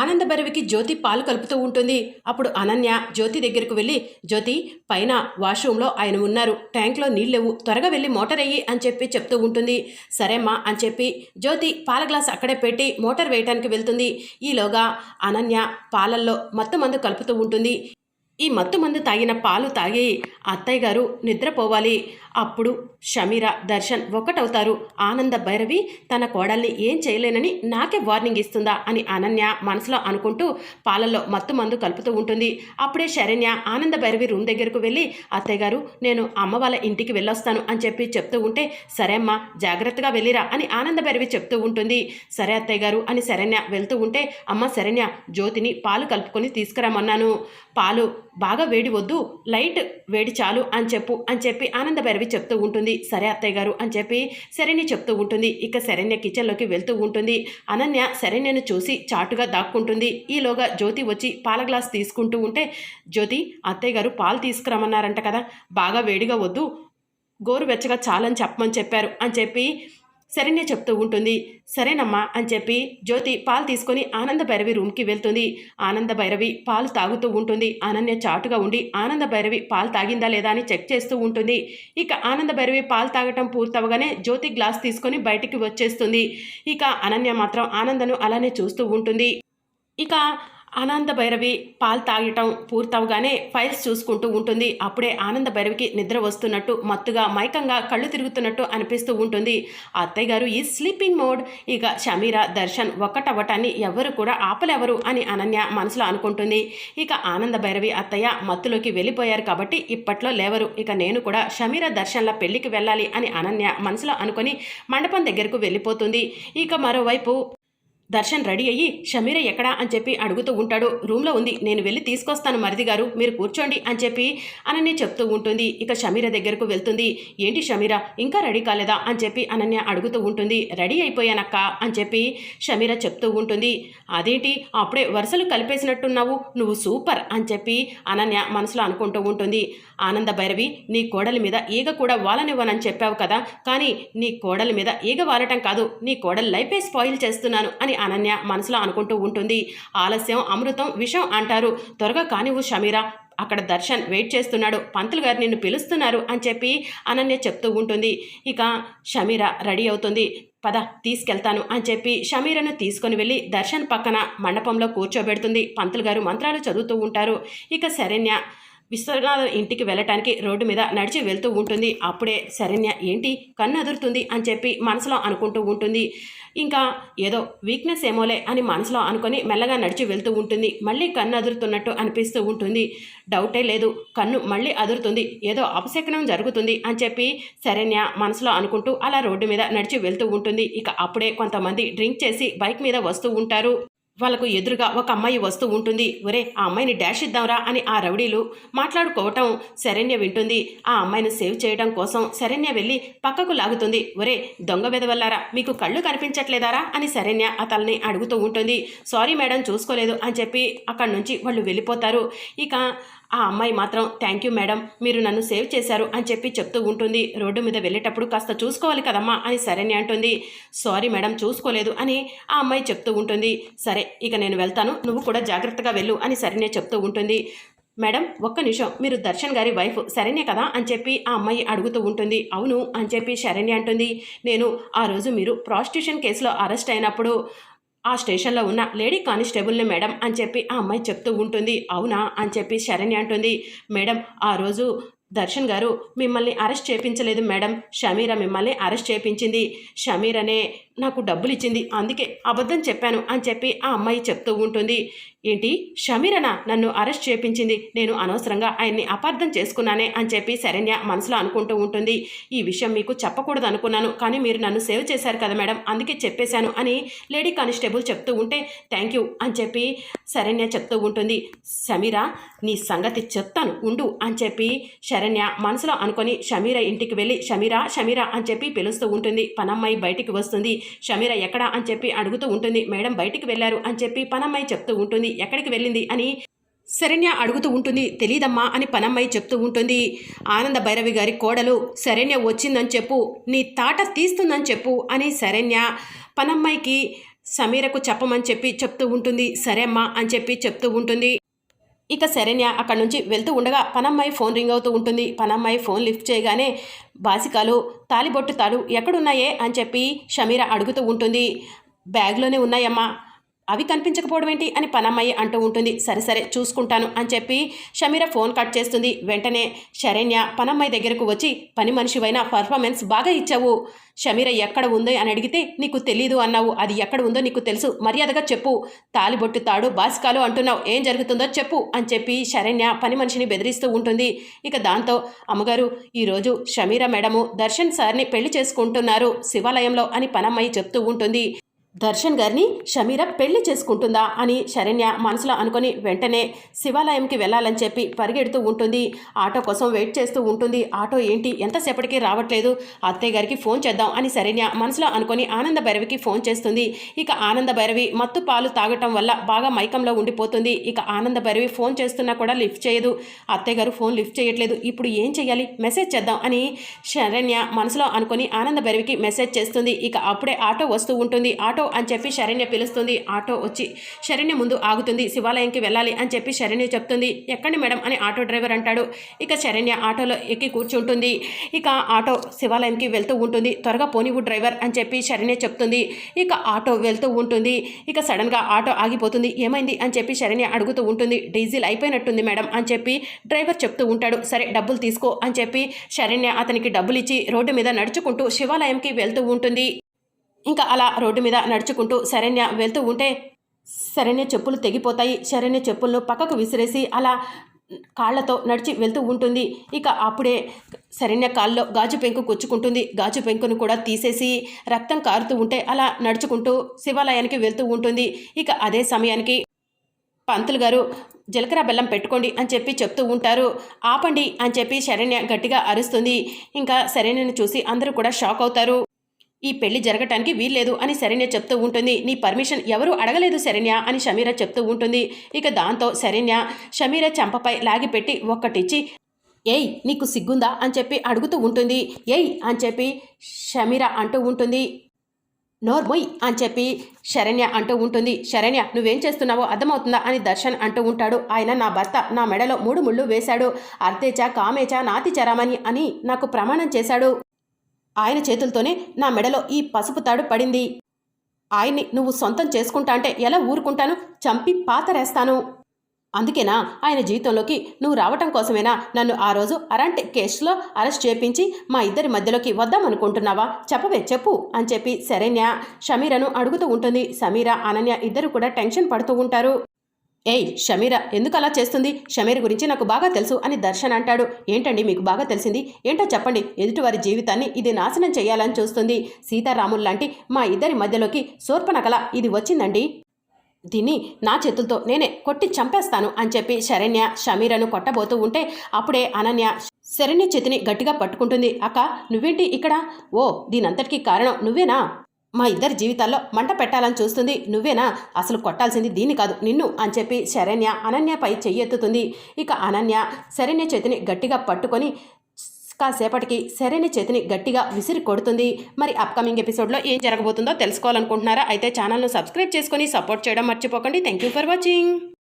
ఆనందభైరవికి జ్యోతి పాలు కలుపుతూ ఉంటుంది. అప్పుడు అనన్య జ్యోతి దగ్గరకు వెళ్ళి జ్యోతి పైన వాష్రూమ్లో ఆయన ఉన్నారు. ట్యాంక్లో నీళ్ళెవు త్వరగా వెళ్ళి మోటార్ అయ్యి అని చెప్పి చెప్తూ ఉంటుంది. సరేమ్మా అని చెప్పి జ్యోతి పాల గ్లాస్ అక్కడే పెట్టి మోటార్ వేయటానికి వెళ్తుంది. ఈలోగా అనన్య పాలల్లో మత్తు మందు కలుపుతూ ఉంటుంది. ఈ మత్తు మందు తాగిన పాలు తాగి అత్తయ్య గారు నిద్రపోవాలి. అప్పుడు షమీర దర్శన్ ఒకటవుతారు ఆనంద భైరవి తన కోడల్ని ఏం చేయలేనని నాకే వార్నింగ్ ఇస్తుందా అని అనన్య మనసులో అనుకుంటూ పాలల్లో మత్తు మందు కలుపుతూ ఉంటుంది. అప్పుడే శరణ్య ఆనంద భైరవి రూమ్ దగ్గరకు వెళ్ళి అత్తయ్య గారు నేను అమ్మ వాళ్ళ ఇంటికి వెళ్ళొస్తాను అని చెప్పి చెప్తూ ఉంటే సరే అమ్మా జాగ్రత్తగా వెళ్ళిరా అని ఆనంద భైరవి చెప్తూ ఉంటుంది. సరే అత్తయ్య గారు అని శరణ్య వెళ్తూ ఉంటే అమ్మ శరణ్య జ్యోతిని పాలు కలుపుకొని తీసుకురమ్మన్నాను. పాలు బాగా వేడి వద్దు లైట్ వేడి చాలు అని చెప్పు అని చెప్పి ఆనంద భైరవి చెప్తూ ఉంటుంది. సరే అత్తయ్య గారు అని చెప్పి శరణ్య చెప్తూ ఉంటుంది. ఇక శరణ్య కిచెన్లోకి వెళ్తూ ఉంటుంది. అనన్య శరణ్యను చూసి చాటుగా దాక్కుంటుంది. ఈలోగా జ్యోతి వచ్చి పాల గ్లాస్ తీసుకుంటూ ఉంటే జ్యోతి అత్తయ్య గారు పాలు తీసుకురమ్మన్నారంట కదా బాగా వేడిగా వద్దు గోరువెచ్చగా చాలని చెప్పమని చెప్పారు అని చెప్పి శరణ్య చెప్తూ ఉంటుంది. సరేనమ్మా అని చెప్పి జ్యోతి పాలు తీసుకొని ఆనంద భైరవి రూమ్కి వెళ్తుంది. ఆనంద భైరవి పాలు తాగుతూ ఉంటుంది. అనన్య చాటుగా ఉండి ఆనంద భైరవి పాలు తాగిందా లేదా? అని చెక్ చేస్తూ ఉంటుంది. ఇక ఆనంద భైరవి పాలు తాగటం పూర్తవగానే జ్యోతి గ్లాస్ తీసుకొని బయటికి వచ్చేస్తుంది. ఇక అనన్య మాత్రం ఆనందను అలానే చూస్తూ ఉంటుంది. ఇక ఆనంద భైరవి పాలు తాగటం పూర్తవగానే ఫైల్స్ చూసుకుంటూ ఉంటుంది. అప్పుడే ఆనంద భైరవికి నిద్ర వస్తున్నట్టు మత్తుగా మైకంగా కళ్ళు తిరుగుతున్నట్టు అనిపిస్తూ ఉంటుంది. అత్తయ్య గారు ఈ స్లీపింగ్ మోడ్. ఇక షమీరా దర్శన్ ఒక్కటవ్వటాన్ని ఎవరు కూడా ఆపలేవరు అని అనన్య మనసులో అనుకుంటుంది. ఇక ఆనంద భైరవి అత్తయ్య మత్తులోకి వెళ్ళిపోయారు కాబట్టి ఇప్పట్లో లేవరు. ఇక నేను కూడా షమీరా దర్శన్ల పెళ్ళికి వెళ్ళాలి అని అనన్య మనసులో అనుకొని మండపం దగ్గరకు వెళ్ళిపోతుంది. ఇక మరోవైపు దర్శన్ రెడీ అయ్యి షమీర ఎక్కడా? అని చెప్పి అడుగుతూ ఉంటాడు. రూమ్లో ఉంది. నేను వెళ్ళి తీసుకొస్తాను మరిది గారు. మీరు కూర్చోండి అని చెప్పి అనన్య చెప్తూ ఉంటుంది. ఇక షమీర దగ్గరకు వెళ్తుంది. ఏంటి షమీర? ఇంకా రెడీ కాలేదా? అని చెప్పి అనన్య అడుగుతూ ఉంటుంది. రెడీ అయిపోయానక్క అని చెప్పి షమీర చెప్తూ ఉంటుంది. అదేంటి? అప్పుడే వరుసలు కలిపేసినట్టున్నావు. నువ్వు సూపర్ అని చెప్పి అనన్య మనసులో అనుకుంటూ ఉంటుంది. ఆనంద భైరవి నీ కోడలి మీద ఈగ కూడా వాలనివ్వనని చెప్పావు కదా. కానీ నీ కోడలి మీద ఈగ వాలటం కాదు. నీ కోడలి లైఫే స్పాయిల్ చేస్తున్నాను అని అనన్య మనసులో అనుకుంటూ ఉంటుంది. ఆలస్యం అమృతం విషం అంటారు. త్వరగా కానివ్వు షమీరా. అక్కడ దర్శన్ వెయిట్ చేస్తున్నాడు. పంతులు గారు నిన్ను పిలుస్తున్నారు అని చెప్పి అనన్య చెప్తూ ఉంటుంది. ఇక షమీర రెడీ అవుతుంది. పద తీసుకెళ్తాను అని చెప్పి షమీరను తీసుకొని వెళ్ళి దర్శన్ పక్కన మండపంలో కూర్చోబెడుతుంది. పంతులు గారు మంత్రాలు చదువుతూ ఉంటారు. ఇక శరణ్య విశ్వనాథం ఇంటికి వెళ్ళటానికి రోడ్డు మీద నడిచి వెళ్తూ ఉంటుంది. అప్పుడే శరణ్య ఏంటి? కన్ను అదురుతుంది అని చెప్పి మనసులో అనుకుంటూ ఉంటుంది. ఇంకా ఏదో వీక్నెస్ ఏమోలే అని మనసులో అనుకొని మెల్లగా నడిచి వెళ్తూ ఉంటుంది. మళ్ళీ కన్ను అదురుతున్నట్టు అనిపిస్తూ ఉంటుంది. డౌటే లేదు. కన్ను మళ్ళీ అదురుతుంది. ఏదో అపశకనం జరుగుతుంది అని చెప్పి శరణ్య మనసులో అనుకుంటూ అలా రోడ్డు మీద నడిచి వెళ్తూ ఉంటుంది. ఇక అప్పుడే కొంతమంది డ్రింక్ చేసి బైక్ మీద వస్తూ ఉంటారు. వాళ్ళకు ఎదురుగా ఒక అమ్మాయి వస్తూ ఉంటుంది. ఒరే ఆ అమ్మాయిని డాష్ ఇద్దాంరా అని ఆ రౌడీలు మాట్లాడుకోవటం శరణ్య వింటుంది. ఆ అమ్మాయిని సేవ్ చేయడం కోసం శరణ్య వెళ్ళి పక్కకు లాగుతుంది. ఒరే దొంగ వెదవల్లారా మీకు కళ్ళు కనిపించట్లేదారా అని శరణ్య అతల్ని అడుగుతూ ఉంటుంది. సారీ మేడం చూసుకోలేదు అని చెప్పి అక్కడి నుంచి వాళ్ళు వెళ్ళిపోతారు. ఇక ఆ అమ్మాయి మాత్రం థ్యాంక్ యూ మేడం మీరు నన్ను సేవ్ చేశారు అని చెప్పి చెప్తూ ఉంటుంది. రోడ్డు మీద వెళ్ళేటప్పుడు కాస్త చూసుకోవాలి కదమ్మా అని సరేని అంటుంది. సారీ మేడం చూసుకోలేదు అని ఆ అమ్మాయి చెప్తూ ఉంటుంది. సరే ఇక నేను వెళ్తాను. నువ్వు కూడా జాగ్రత్తగా వెళ్ళు అని సరేనే చెప్తూ ఉంటుంది. మేడం ఒక్క నిమిషం. మీరు దర్శన్ గారి వైఫ్. శరణ్య కదా అని చెప్పి ఆ అమ్మాయి అడుగుతూ ఉంటుంది. అవును అని చెప్పి శరణ్య అంటుంది. నేను ఆ రోజు మీరు ప్రాస్టిట్యూషన్ కేసులో అరెస్ట్ అయినప్పుడు ఆ స్టేషన్లో ఉన్న లేడీ కానిస్టేబుల్ని మేడం అని చెప్పి ఆ అమ్మాయి చెప్తూ ఉంటుంది. అవునా? అని చెప్పి శరణి అంటుంది. మేడం ఆ రోజు దర్శన్ గారు మిమ్మల్ని అరెస్ట్ చేయించలేదు మేడం. షమీర మిమ్మల్ని అరెస్ట్ చేయించింది షమీర్ అనే నాకు డబ్బులు ఇచ్చింది అందుకే అబద్ధం చెప్పాను అని చెప్పి ఆ అమ్మాయి చెప్తూ ఉంటుంది. ఏంటి? షమీరన నన్ను అరెస్ట్ చేపించింది? నేను అనవసరంగా ఆయన్ని అపార్థం చేసుకున్నానే అని చెప్పి శరణ్య మనసులో అనుకుంటూ ఉంటుంది. ఈ విషయం మీకు చెప్పకూడదు అనుకున్నాను కానీ మీరు నన్ను సేవ్ చేశారు కదా మేడం అందుకే చెప్పేశాను అని లేడీ కానిస్టేబుల్ చెప్తూ ఉంటే థ్యాంక్ యూ అని చెప్పి శరణ్య చెప్తూ ఉంటుంది. షమీరా నీ సంగతి చెప్తాను ఉండు అని చెప్పి శరణ్య మనసులో అనుకొని షమీర ఇంటికి వెళ్ళి షమీరా షమీరా అని చెప్పి పిలుస్తూ ఉంటుంది. పనమ్మాయి బయటికి వస్తుంది. షమీర ఎక్కడా అని చెప్పి అడుగుతూ ఉంటుంది. మేడం బయటికి వెళ్ళారు అని చెప్పి పనమ్మాయి చెప్తూ ఉంటుంది. ఎక్కడికి వెళ్ళింది అని శరణ్య అడుగుతూ ఉంటుంది. తెలీదమ్మా అని పనమ్మాయి చెప్తూ ఉంటుంది. ఆనంద భైరవి గారి కోడలు శరణ్య వచ్చిందని చెప్పు నీ తాట తీస్తుందని చెప్పు అని శరణ్య పనమ్మాయికి సమీరకు చెప్పమని చెప్పి చెప్తూ ఉంటుంది. సరే అమ్మా అని చెప్పి చెప్తూ ఉంటుంది. ఇక శరణ్య అక్కడి నుంచి వెళ్తూ ఉండగా పనమ్మాయి ఫోన్ రింగ్ అవుతూ ఉంటుంది. పనమ్మాయి ఫోన్ లిఫ్ట్ చేయగానే బాసికాలు తాలిబొట్టు తాడు ఎక్కడున్నాయే? అని చెప్పి షమీర అడుగుతూ ఉంటుంది. బ్యాగ్లోనే ఉన్నాయమ్మా. అవి కనిపించకపోవడం ఏంటి అని పనమ్మాయి అంటూ ఉంటుంది. సరే సరే చూసుకుంటాను అని చెప్పి షమీర ఫోన్ కట్ చేస్తుంది. వెంటనే శరణ్య పనమ్మాయి దగ్గరకు వచ్చి పని మనిషివైన పర్ఫార్మెన్స్ బాగా ఇచ్చావు. షమీర ఎక్కడ ఉందో అని అడిగితే నీకు తెలీదు అన్నావు. అది ఎక్కడ ఉందో నీకు తెలుసు. మర్యాదగా చెప్పు. తాలిబొట్టు తాడు బాసికాలు అంటున్నావు. ఏం జరుగుతుందో చెప్పు అని చెప్పి శరణ్య పని మనిషిని బెదిరిస్తూ ఉంటుంది. ఇక దాంతో అమ్మగారు ఈరోజు షమీర మేడము దర్శన్ సార్ని పెళ్ళి చేసుకుంటున్నారు శివాలయంలో అని పనమ్మయ్య చెప్తూ ఉంటుంది. దర్శన్ గారిని షమీర పెళ్ళి చేసుకుంటుందా అని శరణ్య మనసులో అనుకొని వెంటనే శివాలయంకి వెళ్ళాలని చెప్పి పరిగెడుతూ ఉంటుంది. ఆటో కోసం వెయిట్ చేస్తూ ఉంటుంది. ఆటో ఏంటి? ఎంతసేపటికి రావట్లేదు. అత్తయ్య గారికి ఫోన్ చేద్దాం అని శరణ్య మనసులో అనుకొని ఆనంద భైరవికి ఫోన్ చేస్తుంది. ఇక ఆనంద భైరవి మత్తు పాలు తాగటం వల్ల బాగా మైకంలో ఉండిపోతుంది. ఇక ఆనంద భైరవి ఫోన్ చేస్తున్నా కూడా లిఫ్ట్ చేయదు. అత్తయ్య గారు ఫోన్ లిఫ్ట్ చేయట్లేదు. ఇప్పుడు ఏం చేయాలి మెసేజ్ చేద్దాం అని శరణ్య మనసులో అనుకొని ఆనంద భైరవికి మెసేజ్ చేస్తుంది. ఇక అప్పుడే ఆటో వస్తూ ఉంటుంది. ఆటో అని చెప్పి శరణ్య పిలుస్తుంది. ఆటో వచ్చి శరణ్య ముందు ఆగుతుంది. శివాలయంకి వెళ్ళాలి అని చెప్పి శరణ్య చెప్తుంది. ఎక్కండి మేడం అని ఆటో డ్రైవర్ అంటాడు. ఇక శరణ్య ఆటోలో ఎక్కి కూర్చుంటుంది. ఇక ఆటో శివాలయంకి వెళ్తూ ఉంటుంది. త్వరగా పోనివు డ్రైవర్ అని చెప్పి శరణ్య చెప్తుంది. ఇక ఆటో వెళ్తూ ఉంటుంది. ఇక సడన్గా ఆటో ఆగిపోతుంది. ఏమైంది అని చెప్పి శరణ్య అడుగుతూ ఉంటుంది. డీజిల్ అయిపోయినట్టుంది మేడం అని చెప్పి డ్రైవర్ చెప్తూ ఉంటాడు. సరే డబ్బులు తీసుకో అని చెప్పి శరణ్య అతనికి డబ్బులు ఇచ్చి రోడ్డు మీద నడుచుకుంటూ శివాలయంకి వెళ్తూ ఉంటుంది. ఇంకా అలా రోడ్డు మీద నడుచుకుంటూ శరణ్య వెళ్తూ ఉంటే శరణ్య చెప్పులు తెగిపోతాయి. శరణ్య చెప్పులను పక్కకు విసిరేసి అలా కాళ్ళతో నడిచి వెళ్తూ ఉంటుంది. ఇక అప్పుడే శరణ్య కాల్లో గాజు పెంకు గుచ్చుకుంటుంది గాజు పెంకును కూడా తీసేసి రక్తం కారుతూ ఉంటే అలా నడుచుకుంటూ శివాలయానికి వెళ్తూ ఉంటుంది. ఇక అదే సమయానికి పంతులు గారు జీలకర్ర బెల్లం పెట్టుకోండి అని చెప్పి చెప్తూ ఉంటారు. ఆపండి అని చెప్పి శరణ్య గట్టిగా అరుస్తుంది. ఇంకా శరణ్యను చూసి అందరూ కూడా షాక్ అవుతారు. ఈ పెళ్ళి జరగటానికి వీల్లేదు అని శరణ్య చెప్తూ ఉంటుంది. నీ పర్మిషన్ ఎవరు అడగలేదు శరణ్య అని షమీర చెప్తూ ఉంటుంది. ఇక దాంతో శరణ్య షమీర చెంపపై లాగిపెట్టి ఒక్కటిచ్చి ఏయ్ నీకు సిగ్గుందా? అని చెప్పి అడుగుతూ ఉంటుంది. ఏయ్ అని చెప్పి షమీర అంటూ ఉంటుంది. నోర్మొయ్ అని చెప్పి శరణ్య అంటూ ఉంటుంది. శరణ్య నువ్వేం చేస్తున్నావో అర్థమవుతుందా? అని దర్శన్ అంటూ ఉంటాడు. ఆయన నా భర్త నా మెడలో మూడు ముళ్ళు వేశాడు. అర్తేచా కామేచా నాతి చరామని అని నాకు ప్రమాణం చేశాడు. ఆయన చేతులతోనే నా మెడలో ఈ పసుపు తాడు పడింది. ఆయన్ని నువ్వు సొంతం చేసుకుంటా అంటే ఎలా ఊరుకుంటాను? చంపి పాతరేస్తాను. అందుకేనా ఆయన జీవితంలోకి నువ్వు రావటం కోసమేనా నన్ను ఆ రోజు అలాంటి కేసులో అరెస్ట్ చేపించి మా ఇద్దరి మధ్యలోకి వద్దామనుకుంటున్నావా? చెప్పవే చెప్పు అని చెప్పి శరణ్య షమీరను అడుగుతూ ఉంటుంది. సమీర అనన్య ఇద్దరు కూడా టెన్షన్ పడుతూ ఉంటారు. ఏయ్ షమీర ఎందుకు అలా చేస్తుంది? షమీర్ గురించి నాకు బాగా తెలుసు అని దర్శన్ అంటాడు. ఏంటండి మీకు బాగా తెలిసింది? ఏంటో చెప్పండి. ఎదుటివారి జీవితాన్ని ఇది నాశనం చేయాలని చూస్తుంది. సీతారాములు లాంటి మా ఇద్దరి మధ్యలోకి శూర్పనకల ఇది వచ్చిందండి. దీన్ని నా చేతులతో నేనే కొట్టి చంపేస్తాను అని చెప్పి శరణ్య షమీరను కొట్టబోతూ ఉంటే అప్పుడే అనన్య శరణ్య చేతిని గట్టిగా పట్టుకుంటుంది. అక్క నువ్వేంటి ఇక్కడ? ఓ దీనంతటికీ కారణం నువ్వేనా? మా ఇద్దరి జీవితాల్లో మంట పెట్టాలని చూస్తుంది. నువ్వేనా? అసలు కొట్టాల్సింది దీన్ని కాదు నిన్ను అని చెప్పి శరణ్య అనన్యపై చెయ్యెత్తుతుంది. ఇక అనన్య శరణ్య చేతిని గట్టిగా పట్టుకొని కాసేపటికి శరణ్య చేతిని గట్టిగా విసిరి కొడుతుంది. మరి అప్కమింగ్ ఎపిసోడ్లో ఏం జరగబోతుందో తెలుసుకోవాలనుకుంటున్నారా? అయితే ఛానల్ను సబ్స్క్రైబ్ చేసుకొని సపోర్ట్ చేయడం మర్చిపోకండి. Thank you for watching